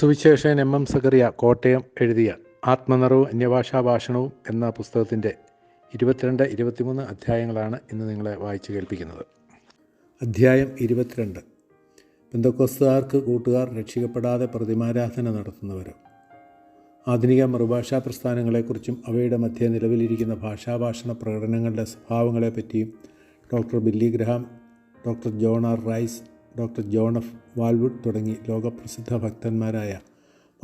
സുവിശേഷൻ M M Zacharia Kottayam എഴുതിയ ആത്മനിറവും അന്യഭാഷാ ഭാഷണവും എന്ന പുസ്തകത്തിന്റെ ഇരുപത്തിരണ്ട് ഇരുപത്തിമൂന്ന് അധ്യായങ്ങളാണ് ഇന്ന് നിങ്ങളെ വായിച്ചു കേൾപ്പിക്കുന്നത്. അധ്യായം ഇരുപത്തിരണ്ട്. ബന്ധക്കോസ്തുകാർക്ക് കൂട്ടുകാർ രക്ഷിക്കപ്പെടാതെ പ്രതിമാരാധന നടത്തുന്നവരും ആധുനിക മറുഭാഷാ പ്രസ്ഥാനങ്ങളെക്കുറിച്ചും അവയുടെ മധ്യ നിലവിലിരിക്കുന്ന ഭാഷാഭാഷണ പ്രകടനങ്ങളുടെ സ്വഭാവങ്ങളെപ്പറ്റിയും doctor Billy Graham doctor John R Rice doctor John F. Walvoord തുടങ്ങി ലോകപ്രസിദ്ധ ഭക്തന്മാരായ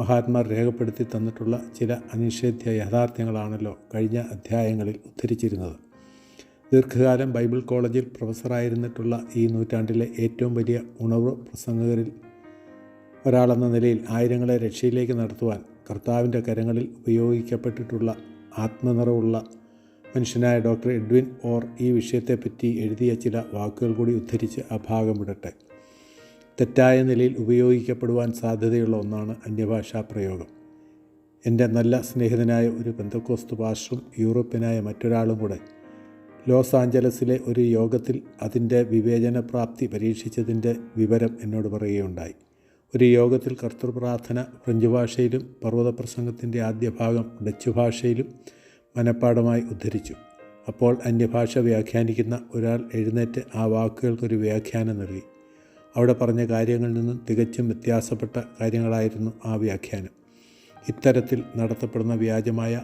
മഹാത്മാർ രേഖപ്പെടുത്തി തന്നിട്ടുള്ള ചില അനിഷേധ്യ യാഥാർത്ഥ്യങ്ങളാണല്ലോ കഴിഞ്ഞ അധ്യായങ്ങളിൽ ഉദ്ധരിച്ചിരുന്നത്. ദീർഘകാലം ബൈബിൾ കോളേജിൽ പ്രൊഫസറായിരുന്നിട്ടുള്ള ഈ നൂറ്റാണ്ടിലെ ഏറ്റവും വലിയ ഉണർവ് പ്രസംഗകരിൽ ഒരാളെന്ന നിലയിൽ ആയിരങ്ങളെ രക്ഷയിലേക്ക് നടത്തുവാൻ കർത്താവിന്റെ കരങ്ങളിൽ ഉപയോഗിക്കപ്പെട്ടിട്ടുള്ള ആത്മനിറവുള്ള മനുഷ്യനായ ഡോക്ടർ എഡ്വിൻ ഓർ ഈ വിഷയത്തെപ്പറ്റി എഴുതിയ ചില വാക്കുകൾ കൂടി ഉദ്ധരിച്ച് ആ ഭാഗം വിടട്ടെ. തെറ്റായ നിലയിൽ ഉപയോഗിക്കപ്പെടുവാൻ സാധ്യതയുള്ള ഒന്നാണ് അന്യഭാഷാ പ്രയോഗം. എന്റെ നല്ല സ്നേഹിതനായ ഒരു ബന്ധക്കോസ്തു പാസ്റ്ററും യൂറോപ്യനായ മറ്റൊരാളും കൂടെ ലോസ് ആഞ്ചലസിലെ ഒരു യോഗത്തിൽ അതിന്റെ വിവേചനപ്രാപ്തി പരീക്ഷിച്ചതിന്റെ വിവരം എന്നോട് പറയുകയുണ്ടായി. ഒരു യോഗത്തിൽ കർത്തൃപ്രാർത്ഥന ഫ്രഞ്ച് ഭാഷയിലും പർവത പ്രസംഗത്തിന്റെ ആദ്യ ഭാഗം ഡച്ച് ഭാഷയിലും മനഃപ്പാടമായി ഉദ്ധരിച്ചു. അപ്പോൾ അന്യഭാഷ വ്യാഖ്യാനിക്കുന്ന ഒരാൾ എഴുന്നേറ്റ് ആ വാക്കുകൾക്കൊരു വ്യാഖ്യാനം നൽകി. അവിടെ പറഞ്ഞ കാര്യങ്ങളിൽ നിന്നും തികച്ചും വ്യത്യാസപ്പെട്ട കാര്യങ്ങളായിരുന്നു ആ വ്യാഖ്യാനം. ഇത്തരത്തിൽ നടത്തപ്പെടുന്ന വ്യാജമായ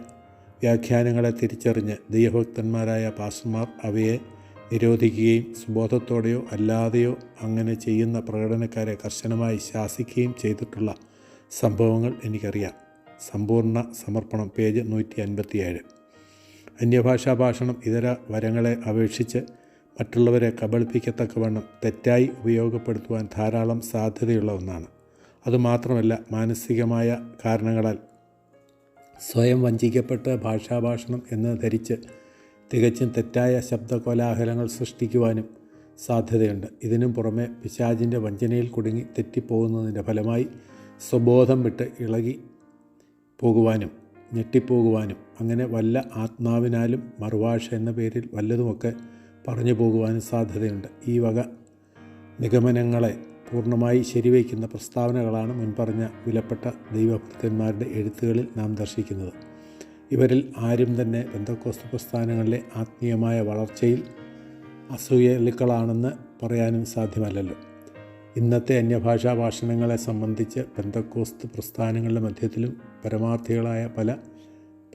വ്യാഖ്യാനങ്ങളെ തിരിച്ചറിഞ്ഞ് ദൈവഭക്തന്മാരായ പാസ്റ്റർമാർ അവയെ നിരോധിക്കുകയും സുബോധത്തോടെയോ അല്ലാതെയോ അങ്ങനെ ചെയ്യുന്ന പ്രകടനക്കാരെ കർശനമായി ശാസിക്കുകയും ചെയ്തിട്ടുള്ള സംഭവങ്ങൾ എനിക്കറിയാം. സമ്പൂർണ സമർപ്പണം പേജ് നൂറ്റി അൻപത്തിയേഴ് അന്യഭാഷാ ഭാഷണം ഇതര വരങ്ങളെ അപേക്ഷിച്ച് മറ്റുള്ളവരെ കബളിപ്പിക്കത്തക്കവണ്ണം തെറ്റായി ഉപയോഗപ്പെടുത്തുവാൻ ധാരാളം സാധ്യതയുള്ള ഒന്നാണ്. അതുമാത്രമല്ല മാനസികമായ കാരണങ്ങളാൽ സ്വയം വഞ്ചിക്കപ്പെട്ട് ഭാഷാഭാഷണം എന്ന് ധരിച്ച് തികച്ചും തെറ്റായ ശബ്ദകോലാഹലങ്ങൾ സൃഷ്ടിക്കുവാനും സാധ്യതയുണ്ട്. ഇതിനും പുറമെ പിശാചിന്റെ വഞ്ചനയിൽ കുടുങ്ങി തെറ്റിപ്പോകുന്നതിന്റെ ഫലമായി സ്വബോധം വിട്ട് ഇളകി പോകുവാനും ഞെട്ടിപ്പോകുവാനും അങ്ങനെ വല്ല ആത്മാവിനാലും മറുഭാഷ എന്ന പേരിൽ വല്ലതുമൊക്കെ പറഞ്ഞു പോകുവാനും സാധ്യതയുണ്ട്. ഈ വക നിഗമനങ്ങളെ പൂർണമായി ശരിവയ്ക്കുന്ന പ്രസ്താവനകളാണ് മുൻപറഞ്ഞ വിലപ്പെട്ട ദൈവഭക്തന്മാരുടെ എഴുത്തുകളിൽ നാം ദർശിക്കുന്നത്. ഇവരിൽ ആരും തന്നെ ബന്ധക്കോസ്തു പ്രസ്ഥാനങ്ങളിലെ ആത്മീയമായ വളർച്ചയിൽ അസൂയലുക്കളാണെന്ന് പറയാനും സാധ്യമല്ലല്ലോ. ഇന്നത്തെ അന്യഭാഷാ ഭാഷണങ്ങളെ സംബന്ധിച്ച് ബന്ധക്കോസ്ത് പ്രസ്ഥാനങ്ങളുടെ മധ്യത്തിലും പരമാർത്ഥികളായ പല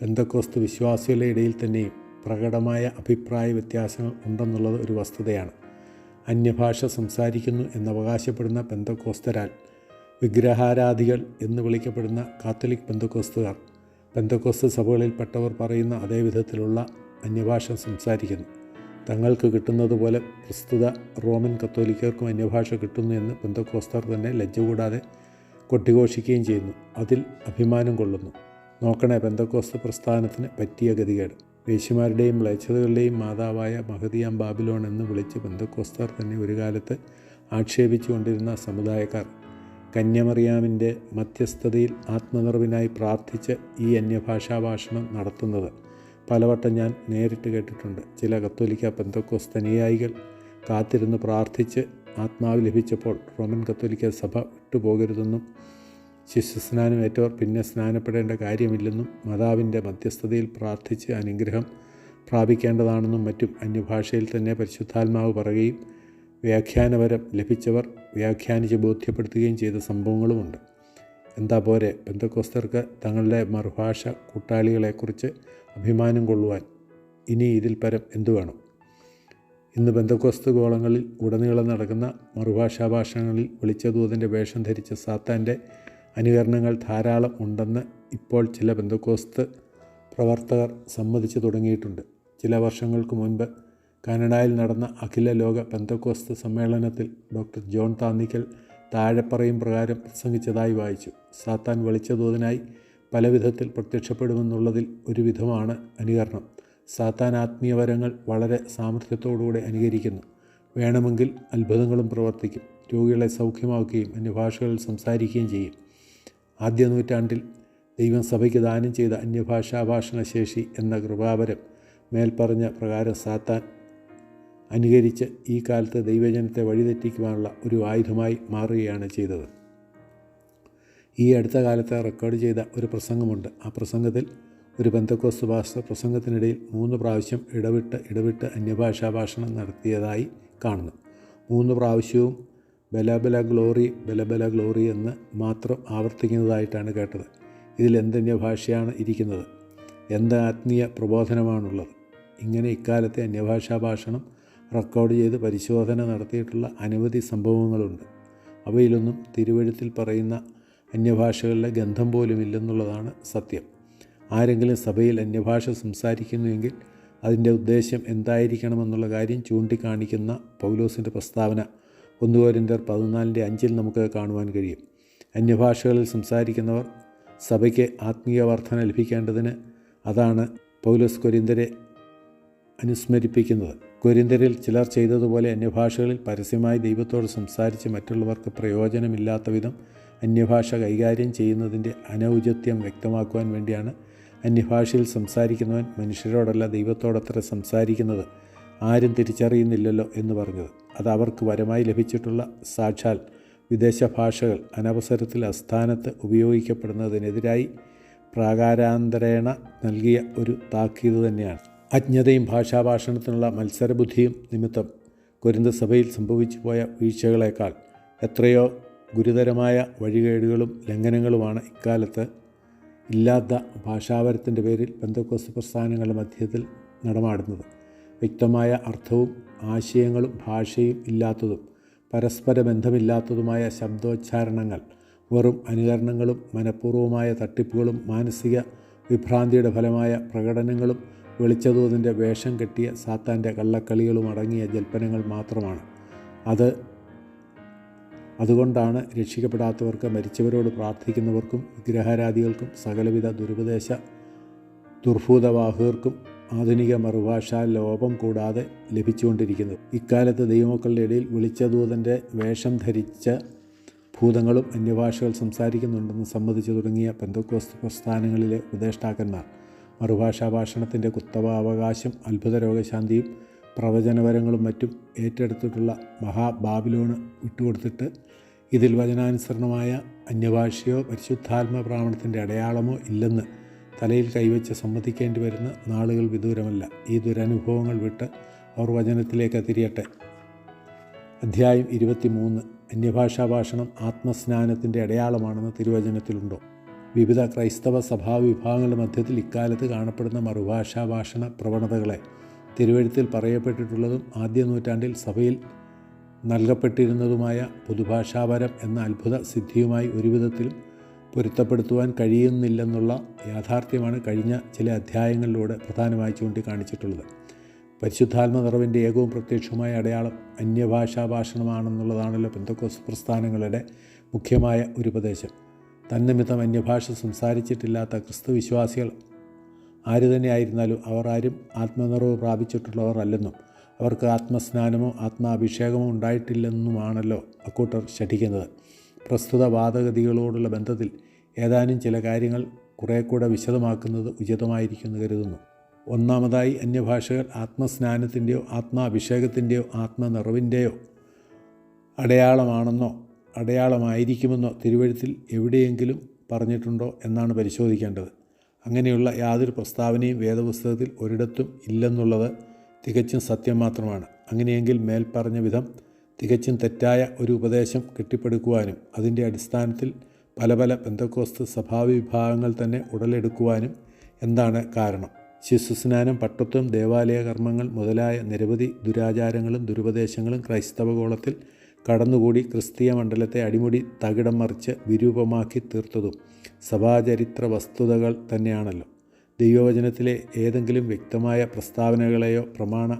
ബന്ധക്കോസ്ത് വിശ്വാസികളുടെ ഇടയിൽ തന്നെയും പ്രകടമായ അഭിപ്രായ വ്യത്യാസങ്ങൾ ഉണ്ടെന്നുള്ളത് ഒരു വസ്തുതയാണ്. അന്യഭാഷ സംസാരിക്കുന്നു എന്നവകാശപ്പെടുന്ന ബന്ധക്കോസ്തരാൽ വിഗ്രഹാരാധികൾ എന്ന് വിളിക്കപ്പെടുന്ന കാത്തലിക് ബന്ധക്കോസ്തുകാർ ബന്ധക്കോസ്ത് സഭകളിൽപ്പെട്ടവർ പറയുന്ന അതേ വിധത്തിലുള്ള അന്യഭാഷ സംസാരിക്കുന്നു. തങ്ങൾക്ക് കിട്ടുന്നത് പോലെ പ്രസ്തുത റോമൻ കത്തോലിക്കർക്കും അന്യഭാഷ കിട്ടുന്നു എന്ന് ബന്ധക്കോസ്തർ തന്നെ ലജ്ജ കൂടാതെ കൊട്ടിഘോഷിക്കുകയും ചെയ്യുന്നു. അതിൽ അഭിമാനം കൊള്ളുന്നു. നോക്കണേ ബന്ധക്കോസ്ത പ്രസ്ഥാനത്തിന് പറ്റിയ ഗതികേട്. വേശ്യമാരുടെയും മ്ലേച്ഛതകളുടെയും മാതാവായ മഹതിയാം ബാബിലോൺ എന്ന് വിളിച്ച് ബന്ധുക്കോസ്തർ തന്നെ ഒരു കാലത്ത് ആക്ഷേപിച്ചുകൊണ്ടിരുന്ന സമുദായക്കാർ. കന്യമറിയാമിന്റെ മധ്യസ്ഥതയിൽ ആത്മനിറവിനായി പ്രാർത്ഥിച്ച് ഈ അന്യഭാഷാ ഭാഷണം നടത്തുന്നത് പലവട്ടം ഞാൻ നേരിട്ട് കേട്ടിട്ടുണ്ട്. ചില കത്തോലിക്ക ബന്ധക്കോസ്തനുയായികൾ കാത്തിരുന്ന് പ്രാർത്ഥിച്ച് ആത്മാവ് ലഭിച്ചപ്പോൾ റോമൻ കത്തോലിക്ക സഭ വിട്ടുപോകരുതെന്നും ശിശുസ്നാനം ഏറ്റവർ പിന്നെ സ്നാനപ്പെടേണ്ട കാര്യമില്ലെന്നും മാതാവിന്റെ മധ്യസ്ഥതയിൽ പ്രാർത്ഥിച്ച് അനുഗ്രഹം പ്രാപിക്കേണ്ടതാണെന്നും മറ്റും അന്യഭാഷയിൽ തന്നെ പരിശുദ്ധാത്മാവ് പറയുകയും വ്യാഖ്യാനപരം ലഭിച്ചവർ വ്യാഖ്യാനിച്ച് ബോധ്യപ്പെടുത്തുകയും ചെയ്ത സംഭവങ്ങളുമുണ്ട്. എന്താ പോരെ? ബന്ധക്കോസ്തർക്ക് തങ്ങളുടെ മറുഭാഷ കൂട്ടാളികളെക്കുറിച്ച് അഭിമാനം കൊള്ളുവാൻ ഇനി ഇതിൽ പരം എന്തു വേണം? ഇന്ന് ബന്ധക്കോസ്ത് ഗോളങ്ങളിൽ ഉടനീളം നടക്കുന്ന മറുഭാഷാഭാഷണങ്ങളിൽ ഭാഷണങ്ങളിൽ വിളിച്ചദൂതന്റെ വേഷം ധരിച്ച സാത്താന്റെ അനുകരണങ്ങൾ ധാരാളം ഉണ്ടെന്ന് ഇപ്പോൾ ചില ബന്ധുക്കോസ്ത് പ്രവർത്തകർ സമ്മതിച്ചു തുടങ്ങിയിട്ടുണ്ട്. ചില വർഷങ്ങൾക്ക് മുൻപ് കാനഡയിൽ നടന്ന അഖില ലോക ബന്ധക്കോസ്ത് സമ്മേളനത്തിൽ ഡോക്ടർ ജോൺ താന്നിക്കൽ താഴെപ്പറയും പ്രകാരം പ്രസംഗിച്ചതായി വായിച്ചു. സാത്താൻ വെളിച്ചതോതിനായി പലവിധത്തിൽ പ്രത്യക്ഷപ്പെടുമെന്നുള്ളതിൽ ഒരു വിധമാണ് അനുകരണം. സാത്താൻ ആത്മീയവരങ്ങൾ വളരെ സാമർഥ്യത്തോടുകൂടി അനുകരിക്കുന്നു. വേണമെങ്കിൽ അത്ഭുതങ്ങളും പ്രവർത്തിക്കും. രോഗികളെ സൗഖ്യമാക്കുകയും അന്യഭാഷകളിൽ സംസാരിക്കുകയും ചെയ്യും. ആദ്യ നൂറ്റാണ്ടിൽ ദൈവം സഭയ്ക്ക് ദാനം ചെയ്ത അന്യഭാഷാ ഭാഷണശേഷി എന്ന കൃപാവരം മേൽപ്പറഞ്ഞ പ്രകാരം സാത്താൻ അനുകരിച്ച് ഈ കാലത്ത് ദൈവജനത്തെ വഴിതെറ്റിക്കുവാനുള്ള ഒരു ആയുധമായി മാറുകയാണ് ചെയ്തത്. ഈ അടുത്ത കാലത്ത് റെക്കോർഡ് ചെയ്ത ഒരു പ്രസംഗമുണ്ട്. ആ പ്രസംഗത്തിൽ ഒരു ബന്ധക്കോസ് ഭാഷ പ്രസംഗത്തിനിടയിൽ മൂന്ന് പ്രാവശ്യം ഇടവിട്ട് ഇടവിട്ട് അന്യഭാഷാഭാഷണം നടത്തിയതായി കാണുന്നു. മൂന്ന് പ്രാവശ്യവും ബലബല ഗ്ലോറി ബലബല ഗ്ലോറി എന്ന് മാത്രം ആവർത്തിക്കുന്നതായിട്ടാണ് കേട്ടത്. ഇതിൽ എന്തന്യ ഭാഷയാണ് ഇരിക്കുന്നത്? എന്ത് ആത്മീയ പ്രബോധനമാണുള്ളത്? ഇങ്ങനെ ഇക്കാലത്തെ അന്യഭാഷാ ഭാഷണം റെക്കോർഡ് ചെയ്ത് പരിശോധന നടത്തിയിട്ടുള്ള അനവധി സംഭവങ്ങളുണ്ട്. അവയിലൊന്നും തിരുവഴുത്തിൽ പറയുന്ന അന്യഭാഷകളിലെ ഗന്ധം പോലും ഇല്ലെന്നുള്ളതാണ് സത്യം. ആരെങ്കിലും സഭയിൽ അന്യഭാഷ സംസാരിക്കുന്നുവെങ്കിൽ അതിന്റെ ഉദ്ദേശം എന്തായിരിക്കണമെന്നുള്ള കാര്യം ചൂണ്ടിക്കാണിക്കുന്ന പൗലോസിന്റെ പ്രസ്താവന ഒന്ന് പതിനാലിന്റെ അഞ്ചിൽ നമുക്ക് കാണുവാൻ കഴിയും. അന്യഭാഷകളിൽ സംസാരിക്കുന്നവർ സഭയ്ക്ക് ആത്മീയ വർധന ലഭിക്കേണ്ടതിന് അതാണ് പൗലോസ് കൊരിന്തരെ അനുസ്മരിപ്പിക്കുന്നത്. കൊരിന്തരിൽ ചിലർ ചെയ്തതുപോലെ അന്യഭാഷകളിൽ പരസ്യമായി ദൈവത്തോട് സംസാരിച്ച് മറ്റുള്ളവർക്ക് പ്രയോജനമില്ലാത്ത വിധം അന്യഭാഷ കൈകാര്യം ചെയ്യുന്നതിന്റെ അനൗചിത്യം വ്യക്തമാക്കുവാൻ വേണ്ടിയാണ് അന്യഭാഷയിൽ സംസാരിക്കുന്നവൻ മനുഷ്യരോടല്ല ദൈവത്തോടത്ര സംസാരിക്കുന്നത്. ആരും തിരിച്ചറിയുന്നില്ലല്ലോ എന്ന് പറഞ്ഞത്. അത് അവർക്ക് വരമായി ലഭിച്ചിട്ടുള്ള സാക്ഷാൽ വിദേശ ഭാഷകൾ അനവസരത്തിൽ അസ്ഥാനത്ത് ഉപയോഗിക്കപ്പെടുന്നതിനെതിരായി പ്രാകാരാന്തരേണ നൽകിയ ഒരു താക്കീത് തന്നെയാണ്. അജ്ഞതയും ഭാഷാഭാഷണത്തിനുള്ള മത്സരബുദ്ധിയും നിമിത്തം സഭയിൽ സംഭവിച്ചു പോയ വീഴ്ചകളേക്കാൾ എത്രയോ ഗുരുതരമായ വഴികേടുകളും ലംഘനങ്ങളുമാണ് ഇക്കാലത്ത് ഇല്ലാത്ത ഭാഷാപരത്തിന്റെ പേരിൽ ബന്ധക്കോസ് പ്രസ്ഥാനങ്ങളുടെ മധ്യത്തിൽ നടമാടുന്നത്. വ്യക്തമായ അർത്ഥവും ആശയങ്ങളും ഭാഷയും ഇല്ലാത്തതും പരസ്പര ബന്ധമില്ലാത്തതുമായ ശബ്ദോച്ചാരണങ്ങൾ വെറും അനുകരണങ്ങളും മനഃപൂർവമായ തട്ടിപ്പുകളും മാനസിക വിഭ്രാന്തിയുടെ ഫലമായ പ്രകടനങ്ങളും വെളിച്ചതോതിന്റെ വേഷം കെട്ടിയ സാത്താന്റെ കള്ളക്കളികളും അടങ്ങിയ ജൽപ്പനങ്ങൾ മാത്രമാണ്. അത് അതുകൊണ്ടാണ് രക്ഷിക്കപ്പെടാത്തവർക്ക് മരിച്ചവരോട് പ്രാർത്ഥിക്കുന്നവർക്കും വിഗ്രഹാരാധികൾക്കും സകലവിധ ദുരുപദേശ ദുർഭൂതവാഹകർക്കും ആധുനിക മറുഭാഷാ ലോപം കൂടാതെ ലഭിച്ചുകൊണ്ടിരിക്കുന്നത് ഇക്കാലത്ത് ദൈവമക്കളുടെ ഇടയിൽ വെളിച്ചദൂതന്റെ വേഷം ധരിച്ച ഭൂതങ്ങളും അന്യഭാഷകൾ സംസാരിക്കുന്നുണ്ടെന്ന് സമ്മതിച്ചു തുടങ്ങിയ പെന്തക്കോസ്ത് പ്രസ്ഥാനങ്ങളിലെ ഉപദേഷ്ടാക്കന്മാർ. മറുഭാഷാ ഭാഷണത്തിന്റെ കുത്തവാവകാശം അത്ഭുത രോഗശാന്തിയും പ്രവചനപരങ്ങളും മറ്റും ഏറ്റെടുത്തിട്ടുള്ള മഹാബാബിലോണ് വിട്ടുകൊടുത്തിട്ട് ഇതിൽ വചനാനുസരണമായ അന്യഭാഷയോ പരിശുദ്ധാത്മ പ്രാവണത്തിന്റെ അടയാളമോ ഇല്ലെന്ന് തലയിൽ കൈവച്ച് സമ്മതിക്കേണ്ടി വരുന്ന നാളുകൾ വിദൂരമല്ല. ഈ ദുരനുഭവങ്ങൾ വിട്ട് അവർ വചനത്തിലേക്ക് തിരിയട്ടെ. അധ്യായം ഇരുപത്തി മൂന്ന് അന്യഭാഷാ ഭാഷണം ആത്മസ്നാനത്തിന്റെ അടയാളമാണെന്ന് തിരുവചനത്തിലുണ്ടോ? വിവിധ ക്രൈസ്തവ സഭാവിഭാഗങ്ങളുടെ മധ്യത്തിൽ ഇക്കാലത്ത് കാണപ്പെടുന്ന മറുഭാഷാ ഭാഷണ പ്രവണതകളെ തിരുവഴുത്തിൽ പറയപ്പെട്ടിട്ടുള്ളതും ആദ്യ നൂറ്റാണ്ടിൽ സഭയിൽ നൽകപ്പെട്ടിരുന്നതുമായ പൊതുഭാഷാപരം എന്ന അത്ഭുത സിദ്ധിയുമായി ഒരുവിധത്തിലും പൊരുത്തപ്പെടുത്തുവാൻ കഴിയുന്നില്ലെന്നുള്ള യാഥാർത്ഥ്യമാണ് കഴിഞ്ഞ ചില അധ്യായങ്ങളിലൂടെ പ്രധാനമായി ചൂണ്ടിക്കാണിച്ചിട്ടുള്ളത്. പരിശുദ്ധാത്മ നിറവിന്റെ ഏകവും പ്രത്യക്ഷമായ അടയാളം അന്യഭാഷാ ഭാഷണമാണെന്നുള്ളതാണല്ലോ പെന്തക്കോസ് പ്രസ്ഥാനങ്ങളുടെ മുഖ്യമായ ഒരു ഉപദേശം തന്നിമിത്തം അന്യഭാഷ സംസാരിച്ചിട്ടില്ലാത്ത ക്രിസ്തു വിശ്വാസികൾ ആര് തന്നെയായിരുന്നാലും അവർ ആരും ആത്മനിറവ് പ്രാപിച്ചിട്ടുള്ളവർ അല്ലെന്നും അവർക്ക് ആത്മസ്നാനമോ ആത്മാഭിഷേകമോ ഉണ്ടായിട്ടില്ലെന്നുമാണല്ലോ അക്കൂട്ടർ ശഠിക്കുന്നത്. പ്രസ്തുത വാദഗതികളോടുള്ള ബന്ധത്തിൽ ഏതാനും ചില കാര്യങ്ങൾ കുറേ കൂടെ വിശദമാക്കുന്നത് ഉചിതമായിരിക്കുമെന്ന് കരുതുന്നു. ഒന്നാമതായി അന്യഭാഷകൾ ആത്മസ്നാനത്തിന്റെയോ ആത്മാഭിഷേകത്തിന്റെയോ ആത്മനിറവിന്റെയോ അടയാളമാണെന്നോ അടയാളമായിരിക്കുമെന്നോ തിരുവഴുത്തിൽ എവിടെയെങ്കിലും പറഞ്ഞിട്ടുണ്ടോ എന്നാണ് പരിശോധിക്കേണ്ടത്. അങ്ങനെയുള്ള യാതൊരു പ്രസ്താവനയും വേദപുസ്തകത്തിൽ ഒരിടത്തും ഇല്ലെന്നുള്ളത് തികച്ചും സത്യം മാത്രമാണ്. അങ്ങനെയെങ്കിൽ മേൽപ്പറഞ്ഞ വിധം തികച്ചും തെറ്റായ ഒരു ഉപദേശം കെട്ടിപ്പടുക്കുവാനും അതിന്റെ അടിസ്ഥാനത്തിൽ പല പല ബന്ധക്കോസ്ത് സഭാവിഭാഗങ്ങൾ തന്നെ ഉടലെടുക്കുവാനും എന്താണ് കാരണം? ശിശുസ്നാനം പട്ടത്വം ദേവാലയ കർമ്മങ്ങൾ മുതലായ നിരവധി ദുരാചാരങ്ങളും ദുരുപദേശങ്ങളും ക്രൈസ്തവഗോളത്തിൽ കടന്നുകൂടി ക്രിസ്തീയ മണ്ഡലത്തെ അടിമുടി തകിടം മറിച്ച് വിരൂപമാക്കി തീർത്തതും സഭാചരിത്ര വസ്തുതകൾ തന്നെയാണല്ലോ. ദൈവവചനത്തിലെ ഏതെങ്കിലും വ്യക്തമായ പ്രസ്താവനകളെയോ പ്രമാണ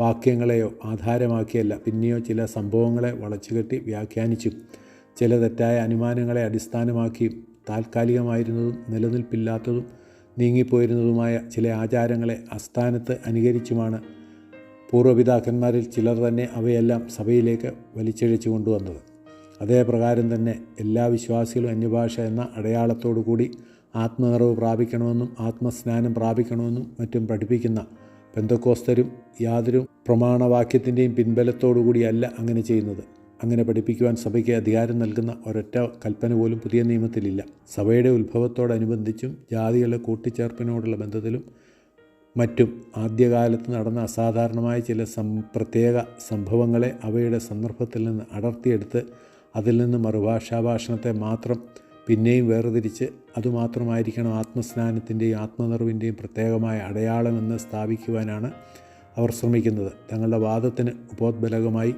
വാക്യങ്ങളെയോ ആധാരമാക്കിയല്ല. പിന്നെയോ ചില സംഭവങ്ങളെ വളച്ചുകെട്ടി വ്യാഖ്യാനിച്ചും ചില തെറ്റായ അനുമാനങ്ങളെ അടിസ്ഥാനമാക്കിയും താൽക്കാലികമായിരുന്നതും നിലനിൽപ്പില്ലാത്തതും നീങ്ങിപ്പോയിരുന്നതുമായ ചില ആചാരങ്ങളെ അസ്ഥാനത്ത് അനുകരിച്ചുമാണ് പൂർവപിതാക്കന്മാരിൽ ചിലർ തന്നെ അവയെല്ലാം സഭയിലേക്ക് വലിച്ചഴിച്ചു കൊണ്ടുവന്നത്. അതേ പ്രകാരം തന്നെ എല്ലാ വിശ്വാസികളും അന്യഭാഷ എന്ന അടയാളത്തോടു കൂടി ആത്മനിറവ് പ്രാപിക്കണമെന്നും ആത്മസ്നാനം പ്രാപിക്കണമെന്നും മറ്റും പഠിപ്പിക്കുന്ന പെന്തക്കോസ്തരും യാതൊരു പ്രമാണവാക്യത്തിന്റെയും പിൻബലത്തോടു കൂടിയല്ല അങ്ങനെ ചെയ്യുന്നത്. അങ്ങനെ പഠിപ്പിക്കുവാൻ സഭയ്ക്ക് അധികാരം നൽകുന്ന ഒരൊറ്റ കൽപ്പന പോലും പുതിയ നിയമത്തിലില്ല. സഭയുടെ ഉത്ഭവത്തോടനുബന്ധിച്ചും ജാതികളുടെ കൂട്ടിച്ചേർപ്പിനോടുള്ള ബന്ധത്തിലും മറ്റും ആദ്യകാലത്ത് നടന്ന അസാധാരണമായ ചില സം പ്രത്യേക സംഭവങ്ങളെ അവയുടെ സന്ദർഭത്തിൽ നിന്ന് അടർത്തിയെടുത്ത് അതിൽ നിന്ന് മറുഭാഷാഭാഷണത്തെ മാത്രം പിന്നെയും വേർതിരിച്ച് അതുമാത്രമായിരിക്കണം ആത്മസ്നാനത്തിന്റെയും ആത്മനിർവിന്റെയും പ്രത്യേകമായ അടയാളമെന്ന് സ്ഥാപിക്കുവാനാണ് അവർ ശ്രമിക്കുന്നത്. തങ്ങളുടെ വാദത്തിന് ഉപോദ്ബലകമായി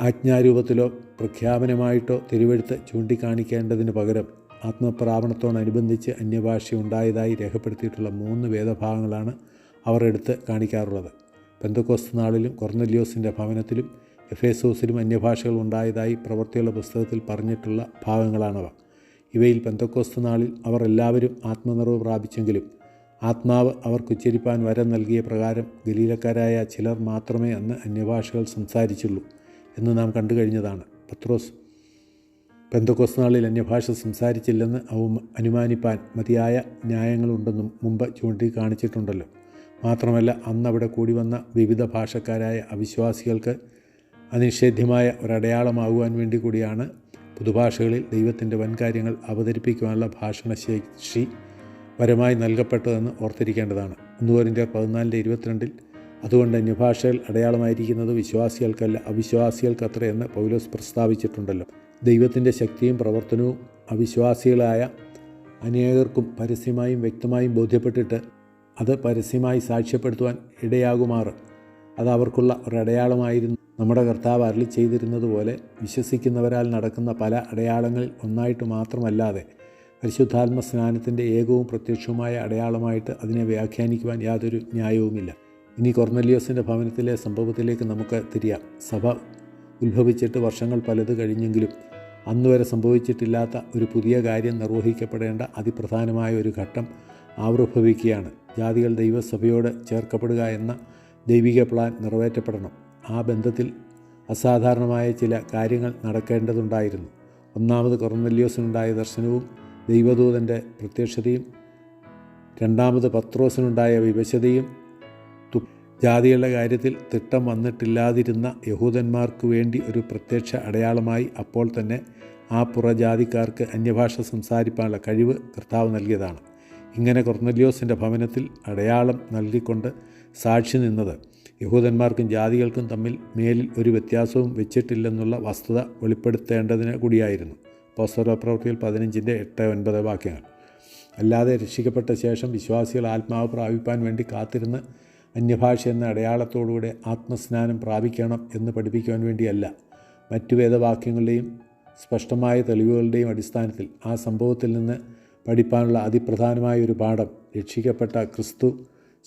ആജ്ഞാരൂപത്തിലോ പ്രഖ്യാപനമായിട്ടോ തിരുവെഴുത്ത് ചൂണ്ടിക്കാണിക്കേണ്ടതിന് പകരം ആത്മപ്രാപണത്തോടനുബന്ധിച്ച് അന്യഭാഷ ഉണ്ടായതായി രേഖപ്പെടുത്തിയിട്ടുള്ള മൂന്ന് വേദഭാഗങ്ങളാണ് അവർ എടുത്ത് കാണിക്കാറുള്ളത്. പെന്തക്കോസ് നാളിലും കൊർന്നല്യോസിന്റെ ഭവനത്തിലും എഫേസോസിലും അന്യഭാഷകൾ ഉണ്ടായതായി പ്രവർത്തിയുള്ള പുസ്തകത്തിൽ പറഞ്ഞിട്ടുള്ള ഭാഗങ്ങളാണവ ഇവയിൽ പെന്തക്കോസ്ത് നാളിൽ അവർ എല്ലാവരും ആത്മനിറവ് പ്രാപിച്ചെങ്കിലും ആത്മാവ് അവർക്ക് ഉച്ചരിപ്പാൻ വരം നൽകിയ പ്രകാരം ഗലീലക്കാരായ ചിലർ മാത്രമേ അന്ന് അന്യഭാഷകൾ സംസാരിച്ചുള്ളൂ എന്ന് നാം കണ്ടു കഴിഞ്ഞതാണ്. പത്രോസ് പെന്തക്കോസ് നാളിൽ അന്യഭാഷ സംസാരിച്ചില്ലെന്ന് അവ അനുമാനിപ്പാൻ മതിയായ ന്യായങ്ങളുണ്ടെന്നും മുമ്പ് ചൂണ്ടിക്കാണിച്ചിട്ടുണ്ടല്ലോ. മാത്രമല്ല അന്നവിടെ കൂടി വന്ന വിവിധ ഭാഷക്കാരായ അവിശ്വാസികൾക്ക് അനിഷേധ്യമായ ഒരടയാളമാകുവാൻ വേണ്ടി കൂടിയാണ് പുതുഭാഷകളിൽ ദൈവത്തിന്റെ വൻകാര്യങ്ങൾ അവതരിപ്പിക്കുവാനുള്ള ഭാഷണശേഷി വരമായി നൽകപ്പെട്ടതെന്ന് ഓർത്തിരിക്കേണ്ടതാണ്. ഒന്നുപോരിന്റെ പതിനാലിന്റെ ഇരുപത്തിരണ്ടിൽ അതുകൊണ്ട് അന്യഭാഷകൾ അടയാളമായിരിക്കുന്നത് വിശ്വാസികൾക്കല്ല അവിശ്വാസികൾക്കത്രയെന്ന് പൗലോസ് പ്രസ്താവിച്ചിട്ടുണ്ടല്ലോ. ദൈവത്തിന്റെ ശക്തിയും പ്രവർത്തനവും അവിശ്വാസികളായ അനേകർക്കും പരസ്യമായും വ്യക്തമായും ബോധ്യപ്പെട്ടിട്ട് അത് പരസ്യമായി സാക്ഷ്യപ്പെടുത്തുവാൻ ഇടയാകുമാറ്. അത് അവർക്കുള്ള ഒരടയാളമായിരുന്നു. നമ്മുടെ കർത്താവ് അരളി ചെയ്തിരുന്നതുപോലെ വിശ്വസിക്കുന്നവരാൽ നടക്കുന്ന പല അടയാളങ്ങളിൽ ഒന്നായിട്ട് മാത്രമല്ലാതെ പരിശുദ്ധാത്മ സ്നാനത്തിന്റെ ഏകവും പ്രത്യക്ഷവുമായ അടയാളമായിട്ട് അതിനെ വ്യാഖ്യാനിക്കുവാൻ യാതൊരു ന്യായവുമില്ല. ഇനി കൊർന്നലിയോസിന്റെ ഭവനത്തിലെ സംഭവത്തിലേക്ക് നമുക്ക് തിരിയാം. സഭ ഉത്ഭവിച്ചിട്ട് വർഷങ്ങൾ പലത് കഴിഞ്ഞെങ്കിലും അന്നുവരെ സംഭവിച്ചിട്ടില്ലാത്ത ഒരു പുതിയ കാര്യം നിർവഹിക്കപ്പെടേണ്ട അതിപ്രധാനമായ ഒരു ഘട്ടം ആവിർഭവിക്കുകയാണ്. ജാതികൾ ദൈവസഭയോട് ചേർക്കപ്പെടുക എന്ന ദൈവിക പ്ലാൻ നിറവേറ്റപ്പെടണം. ആ ബന്ധത്തിൽ അസാധാരണമായ ചില കാര്യങ്ങൾ നടക്കേണ്ടതുണ്ടായിരുന്നു. ഒന്നാമത് കൊർന്നല്യോസിനുണ്ടായ ദർശനവും ദൈവദൂതന്റെ പ്രത്യക്ഷതയും രണ്ടാമത് പത്രോസിനുണ്ടായ വിവശതയും ജാതികളുടെ കാര്യത്തിൽ തിട്ടം വന്നിട്ടില്ലാതിരുന്ന യഹൂദന്മാർക്ക് വേണ്ടി ഒരു പ്രത്യക്ഷ അടയാളമായി അപ്പോൾ തന്നെ ആ പുറജാതിക്കാർക്ക് അന്യഭാഷ സംസാരിക്കാനുള്ള കഴിവ് കർത്താവ് നൽകിയതാണ്. ഇങ്ങനെ കൊർന്നല്യോസിന്റെ ഭവനത്തിൽ അടയാളം നൽകിക്കൊണ്ട് സാക്ഷി നിന്നത്. യഹൂദന്മാർക്കും ജാതികൾക്കും തമ്മിൽ മേലിൽ ഒരു വ്യത്യാസവും വെച്ചിട്ടില്ലെന്നുള്ള വസ്തുത വെളിപ്പെടുത്തേണ്ടതിന് കൂടിയായിരുന്നു. പോസ്റ്റർ പ്രവൃത്തിയിൽ പതിനഞ്ചിന്റെ എട്ട് ഒൻപത് വാക്യങ്ങൾ. അല്ലാതെ രക്ഷിക്കപ്പെട്ട ശേഷം വിശ്വാസികൾ ആത്മാവ് പ്രാപിപ്പാൻ വേണ്ടി കാത്തിരുന്ന് അന്യഭാഷ എന്ന അടയാളത്തോടുകൂടെ ആത്മസ്നാനം പ്രാപിക്കണം എന്ന് പഠിപ്പിക്കുവാൻ വേണ്ടിയല്ല. മറ്റു വേദവാക്യങ്ങളുടെയും സ്പഷ്ടമായ തെളിവുകളുടെയും അടിസ്ഥാനത്തിൽ ആ സംഭവത്തിൽ നിന്ന് പഠിപ്പാനുള്ള അതിപ്രധാനമായ ഒരു പാഠം രക്ഷിക്കപ്പെട്ട ക്രിസ്തു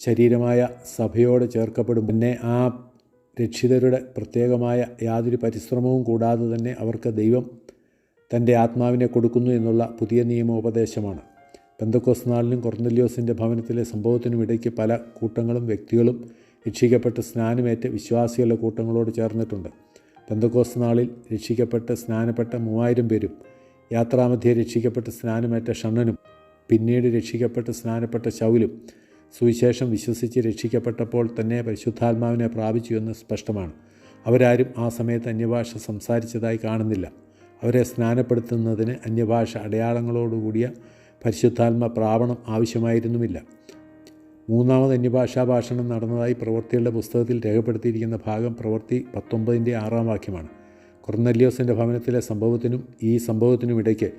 ശരീരമായ സഭയോട് ചേർക്കപ്പെടും. പിന്നെ ആ രക്ഷിതരുടെ പ്രത്യേകമായ യാതൊരു പരിശ്രമവും കൂടാതെ തന്നെ അവർക്ക് ദൈവം തന്റെ ആത്മാവിനെ കൊടുക്കുന്നു എന്നുള്ള പുതിയ നിയമോപദേശമാണ്. പെന്തക്കോസ് നാളിനും കൊർന്നല്യോസിന്റെ ഭവനത്തിലെ സംഭവത്തിനും ഇടയ്ക്ക് പല കൂട്ടങ്ങളും വ്യക്തികളും രക്ഷിക്കപ്പെട്ട് സ്നാനമേറ്റ് വിശ്വാസികളുടെ കൂട്ടങ്ങളോട് ചേർന്നിട്ടുണ്ട്. പെന്തക്കോസ് നാളിൽ രക്ഷിക്കപ്പെട്ട് സ്നാനപ്പെട്ട മൂവായിരം പേരും യാത്രാമധ്യേ രക്ഷിക്കപ്പെട്ട് സ്നാനമേറ്റ ഷണ്ണനും പിന്നീട് രക്ഷിക്കപ്പെട്ട് സ്നാനപ്പെട്ട ശൗലും സുവിശേഷം വിശ്വസിച്ച് രക്ഷിക്കപ്പെട്ടപ്പോൾ തന്നെ പരിശുദ്ധാത്മാവിനെ പ്രാപിച്ചു എന്ന് സ്പഷ്ടമാണ്. അവരാരും ആ സമയത്ത് അന്യഭാഷ സംസാരിച്ചതായി കാണുന്നില്ല. അവരെ സ്നാനപ്പെടുത്തുന്നതിന് അന്യഭാഷ അടയാളങ്ങളോടുകൂടിയ പരിശുദ്ധാത്മ പ്രാവണം ആവശ്യമായിരുന്നുമില്ല. മൂന്നാമത് അന്യഭാഷാ ഭാഷണം നടന്നതായി പ്രവൃത്തികളുടെ പുസ്തകത്തിൽ രേഖപ്പെടുത്തിയിരിക്കുന്ന ഭാഗം പ്രവൃത്തി പത്തൊമ്പതിന്റെ ആറാം വാക്യമാണ്. കൊർന്നല്യോസിന്റെ ഭവനത്തിലെ സംഭവത്തിനും ഈ സംഭവത്തിനും ഇടയ്ക്ക്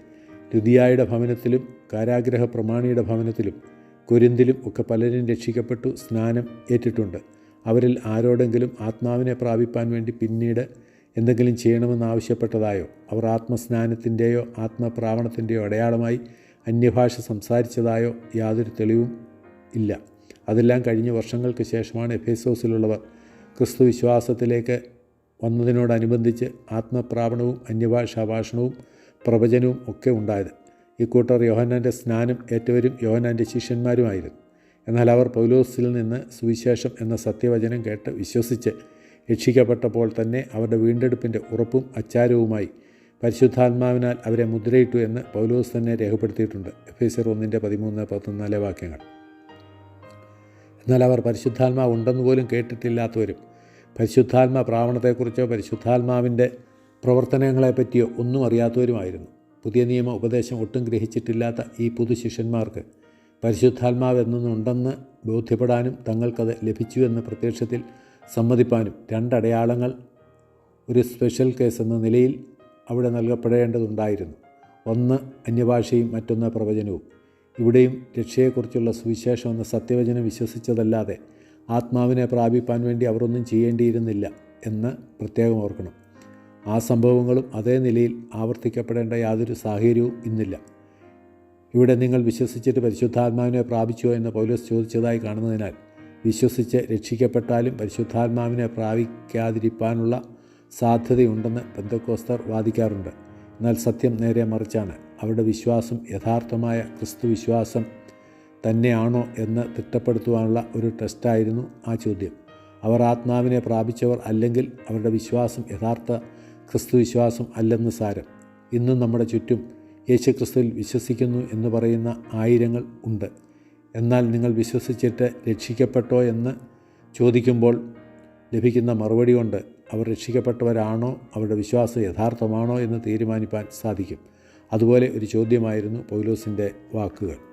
രുതിയായുടെ ഭവനത്തിലും കാരാഗ്രഹ പ്രമാണിയുടെ ഭവനത്തിലും കുരിന്തിലും ഒക്കെ പലരും രക്ഷിക്കപ്പെട്ടു സ്നാനം ഏറ്റിട്ടുണ്ട്. അവരിൽ ആരോടെങ്കിലും ആത്മാവിനെ പ്രാപിപ്പാൻ വേണ്ടി പിന്നീട് എന്തെങ്കിലും ചെയ്യണമെന്ന് ആവശ്യപ്പെട്ടതായോ? അവർ ആത്മസ്നാനത്തിന്റെയോ ആത്മപ്രാവണത്തിന്റെയോ അടയാളമായി അന്യഭാഷ സംസാരിച്ചതായോ യാതൊരു തെളിവും ഇല്ല. അതെല്ലാം കഴിഞ്ഞ വർഷങ്ങൾക്ക് ശേഷമാണ് എഫേസോസിലുള്ളവർ ക്രിസ്തു വിശ്വാസത്തിലേക്ക് വന്നതിനോടനുബന്ധിച്ച് ആത്മപ്രാപണവും അന്യഭാഷാ ഭാഷണവും പ്രവചനവും ഒക്കെ ഉണ്ടായത്. ഇക്കൂട്ടർ യോഹന്നാന്റെ സ്നാനം ഏറ്റവരും യോഹന്നാന്റെ ശിഷ്യന്മാരുമായിരുന്നു. എന്നാൽ അവർ പൗലോസിൽ നിന്ന് സുവിശേഷം എന്ന സത്യവചനം കേട്ട് വിശ്വസിച്ച് രക്ഷിക്കപ്പെട്ടപ്പോൾ തന്നെ അവരുടെ വീണ്ടെടുപ്പിന്റെ ഉറപ്പും അച്ചാരവുമായി പരിശുദ്ധാത്മാവിനാൽ അവരെ മുദ്രയിട്ടു എന്ന് പൗലോസ് തന്നെ രേഖപ്പെടുത്തിയിട്ടുണ്ട്. എഫ് എസ് ഒന്നിന്റെ പതിമൂന്ന് പതിനാല് വാക്യങ്ങൾ. എന്നാൽ അവർ പരിശുദ്ധാത്മാവ് ഉണ്ടെന്ന് പോലും കേട്ടിട്ടില്ലാത്തവരും പരിശുദ്ധാത്മ പ്രാവണത്തെക്കുറിച്ചോ പരിശുദ്ധാത്മാവിന്റെ പ്രവർത്തനങ്ങളെപ്പറ്റിയോ ഒന്നും അറിയാത്തവരുമായിരുന്നു. പുതിയ നിയമ ഉപദേശം ഒട്ടും ഗ്രഹിച്ചിട്ടില്ലാത്ത ഈ പുതു ശിഷ്യന്മാർക്ക് പരിശുദ്ധാത്മാവെന്നുണ്ടെന്ന് ബോധ്യപ്പെടാനും തങ്ങൾക്കത് ലഭിച്ചു എന്ന് പ്രത്യക്ഷത്തിൽ സമ്മതിപ്പാനും രണ്ടടയാളങ്ങൾ ഒരു സ്പെഷ്യൽ കേസ് എന്ന നിലയിൽ അവിടെ നൽകപ്പെടേണ്ടതുണ്ടായിരുന്നു. ഒന്ന് അന്യഭാഷയും മറ്റൊന്ന് പ്രവചനവും. ഇവിടെയും രക്ഷയെക്കുറിച്ചുള്ള സുവിശേഷം എന്ന സത്യവചനം വിശ്വസിച്ചതല്ലാതെ ആത്മാവിനെ പ്രാപിപ്പാൻ വേണ്ടി അവരൊന്നും ചെയ്യേണ്ടിയിരുന്നില്ല എന്ന് പ്രത്യേകം ഓർക്കണം. ആ സംഭവങ്ങളും അതേ നിലയിൽ ആവർത്തിക്കപ്പെടേണ്ട യാതൊരു സാഹചര്യവും ഇന്നില്ല. ഇവിടെ നിങ്ങൾ വിശ്വസിച്ചിട്ട് പരിശുദ്ധാത്മാവിനെ പ്രാപിച്ചോ എന്ന് പൗലോസ് ചോദിച്ചതായി കാണുന്നതിനാൽ വിശ്വസിച്ച് രക്ഷിക്കപ്പെട്ടാലും പരിശുദ്ധാത്മാവിനെ പ്രാപിക്കാതിരിക്കാനുള്ള സാധ്യതയുണ്ടെന്ന് പെന്തക്കോസ്തർ വാദിക്കാറുണ്ട്. എന്നാൽ സത്യം നേരെ മറിച്ചാണ്. അവരുടെ വിശ്വാസം യഥാർത്ഥമായ ക്രിസ്തു വിശ്വാസം തന്നെയാണോ എന്ന് തിട്ടപ്പെടുത്തുവാനുള്ള ഒരു ടെസ്റ്റായിരുന്നു ആ ചോദ്യം. അവർ ആത്മാവിനെ പ്രാപിച്ചവർ അല്ലെങ്കിൽ അവരുടെ വിശ്വാസം യഥാർത്ഥ ക്രിസ്തു വിശ്വാസം അല്ലെന്ന് സാരം. ഇന്നും നമ്മുടെ ചുറ്റും യേശു ക്രിസ്തുവിൽ വിശ്വസിക്കുന്നു എന്ന് പറയുന്ന ആയിരങ്ങൾ ഉണ്ട്. എന്നാൽ നിങ്ങൾ വിശ്വസിച്ചിട്ട് രക്ഷിക്കപ്പെട്ടോ എന്ന് ചോദിക്കുമ്പോൾ ലഭിക്കുന്ന മറുപടി കൊണ്ട് അവർ രക്ഷിക്കപ്പെട്ടവരാണോ? അവരുടെ വിശ്വാസം യഥാർത്ഥമാണോ എന്ന് തീരുമാനിപ്പാൻ സാധിക്കും. അതുപോലെ ഒരു ചോദ്യമായിരുന്നു പൗലോസിന്റെ വാക്കുകൾ.